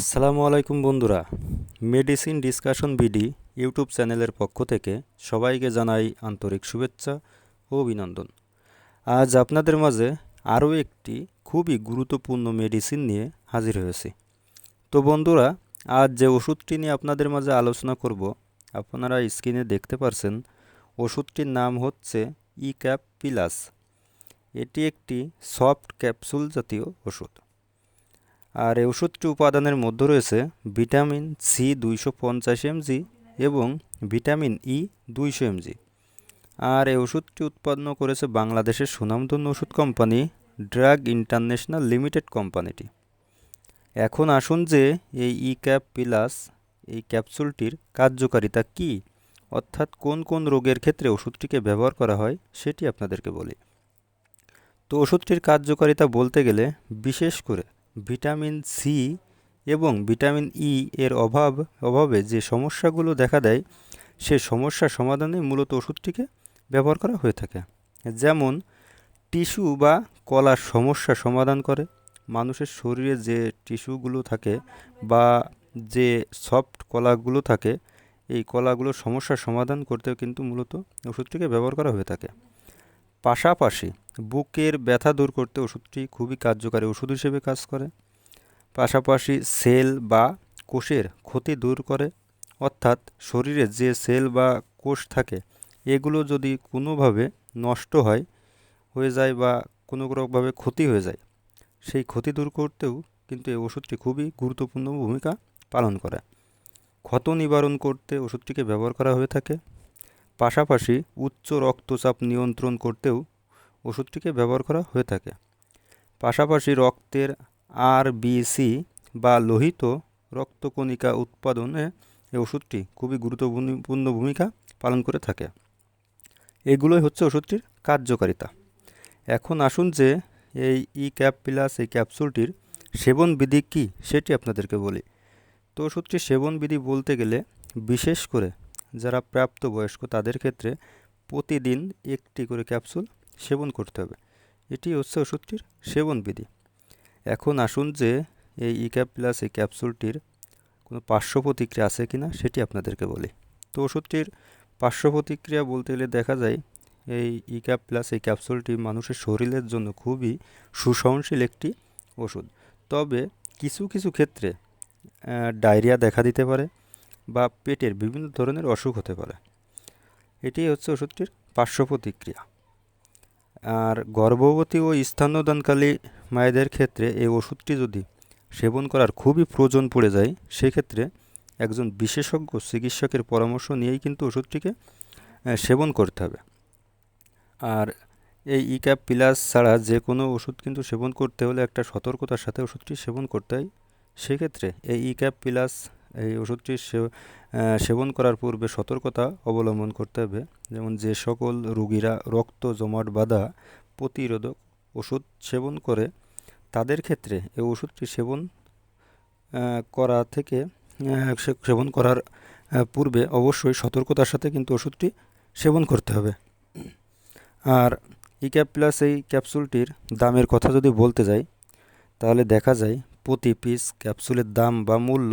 আসসালামু আলাইকুম বন্ধুরা। মেডিসিন ডিসকাশন বিডি ইউটিউব চ্যানেলের পক্ষ থেকে সবাইকে জানাই আন্তরিক শুভেচ্ছা ও অভিনন্দন। আজ আপনাদের মাঝে আরও একটি খুবই গুরুত্বপূর্ণ মেডিসিন নিয়ে হাজির হয়েছি। তো বন্ধুরা, আজ যে ওষুধটি নিয়ে আপনাদের মাঝে আলোচনা করব, আপনারা স্ক্রিনে দেখতে পারছেন, ওষুধটির নাম হচ্ছে ই ক্যাপ প্লাস এটি একটি সফট ক্যাপসুল জাতীয় ওষুধ। আর এই ওষুধটি উপাদানের মধ্যে রয়েছে ভিটামিন সি দুইশো পঞ্চাশ এমজি এবং ভিটামিন ই দুইশো এমজি। আর এই ওষুধটি উৎপন্ন করেছে বাংলাদেশের সুনামধন্য ওষুধ কোম্পানি ড্রাগ ইন্টারন্যাশনাল লিমিটেড কোম্পানিটি। এখন আসুন যে এই ই ক্যাপ প্লাস এই ক্যাপসুলটির কার্যকারিতা কী, অর্থাৎ কোন কোন রোগের ক্ষেত্রে ওষুধটিকে ব্যবহার করা হয় সেটি আপনাদেরকে বলি। তো ওষুধটির কার্যকারিতা বলতে গেলে বিশেষ করে ভিটামিন সি এবং ভিটামিন ই এর অভাব, অভাবে যে সমস্যাগুলো দেখা দেয়, সে সমস্যা সমাধানে মূলত ওষুধটিকে ব্যবহার করা হয়ে থাকে। যেমন, টিস্যু বা কলার সমস্যা সমাধান করে। মানুষের শরীরে যে টিস্যুগুলো থাকে বা যে সফট কলাগুলো থাকে, এই কলাগুলোর সমস্যার সমাধান করতেও কিন্তু মূলত ওষুধটিকে ব্যবহার করা হয়ে থাকে। পাশাপাশি বুকের ব্যথা দূর করতে ওষুধটি খুবই কার্যকারী ওষুধ হিসেবে কাজ করে। পাশাপাশি সেল বা কোষের ক্ষতি দূর করে। অর্থাৎ শরীরে যে সেল বা কোষ থাকে, এগুলো যদি কোনোভাবে নষ্ট হয়, হয়ে যায় বা কোনো রকমভাবে ক্ষতি হয়ে যায়, সেই ক্ষতি দূর করতেও কিন্তু এই ওষুধটি খুবই গুরুত্বপূর্ণ ভূমিকা পালন করে। ক্ষত নিবারণ করতে ওষুধটিকে ব্যবহার করা হয়ে থাকে। পাশাপাশি উচ্চ রক্তচাপ নিয়ন্ত্রণ করতেও ওষুধটিকে ব্যবহার করা হয়ে থাকে। পাশাপাশি রক্তের আর বিসি বা লোহিত রক্তকণিকা উৎপাদনে এই ওষুধটি খুবই গুরুত্বপূর্ণ ভূমিকা পালন করে থাকে। এগুলোই হচ্ছে ওষুধটির কার্যকারিতা। এখন আসুন যে এই ই ক্যাপ প্লাস এই ক্যাপসুলটির সেবন বিধি কী সেটি আপনাদেরকে বলি। তো ওষুধটির সেবন বিধি বলতে গেলে বিশেষ করে যারা প্রাপ্তবয়স্ক তাদের ক্ষেত্রে প্রতিদিন একটি করে ক্যাপসুল সেবন করতে হবে। এটি হচ্ছে ওষুধটির সেবন বিধি এখন আসুন যে এই ই ক্যাপ প্লাস এই ক্যাপসুলটির কোনো পার্শ্ব প্রতিক্রিয়া আছে কি না সেটি আপনাদেরকে বলি। তো ওষুধটির পার্শ্ব প্রতিক্রিয়া বলতে গেলে দেখা যায়, এই ই ক্যাপ প্লাস এই ক্যাপসুলটি মানুষের শরীরের জন্য খুবই সুসহনশীল একটি ওষুধ। তবে কিছু কিছু ক্ষেত্রে ডায়রিয়া দেখা দিতে পারে বা পেটের বিভিন্ন ধরনের অসুখ হতে পারে। এটি হচ্ছে ওষুধটির পার্শ্ব প্রতিক্রিয়া। আর গর্ভবতী ও স্তন্যদানকালী মায়েদের ক্ষেত্রে এই ওষুধটি যদি সেবন করার খুবই প্রয়োজন পড়ে যায়, সেক্ষেত্রে একজন বিশেষজ্ঞ চিকিৎসকের পরামর্শ নিয়েই কিন্তু ওষুধটিকে সেবন করতে হবে। আর এই ই ক্যাপ প্লাস ছাড়া যে কোনো ওষুধ কিন্তু সেবন করতে হলে একটা সতর্কতার সাথে ওষুধটি সেবন করতে হয়। সেক্ষেত্রে এই ই ক্যাপ প্লাস এই ওষুধটি সেবন করার পূর্বে সতর্কতা অবলম্বন করতে হবে। যেমন যে সকল রুগীরা রক্ত জমাট বাঁধা প্রতিরোধক ওষুধ সেবন করে, তাদের ক্ষেত্রে এই ওষুধটি সেবন করা থেকে সেবন করার পূর্বে অবশ্যই সতর্কতার সাথে কিন্তু ওষুধটি সেবন করতে হবে। আর ইক্যাপ প্লাস এই ক্যাপসুলটির দামের কথা যদি বলতে যাই, তাহলে দেখা যায় প্রতি পিস ক্যাপসুলের দাম বা মূল্য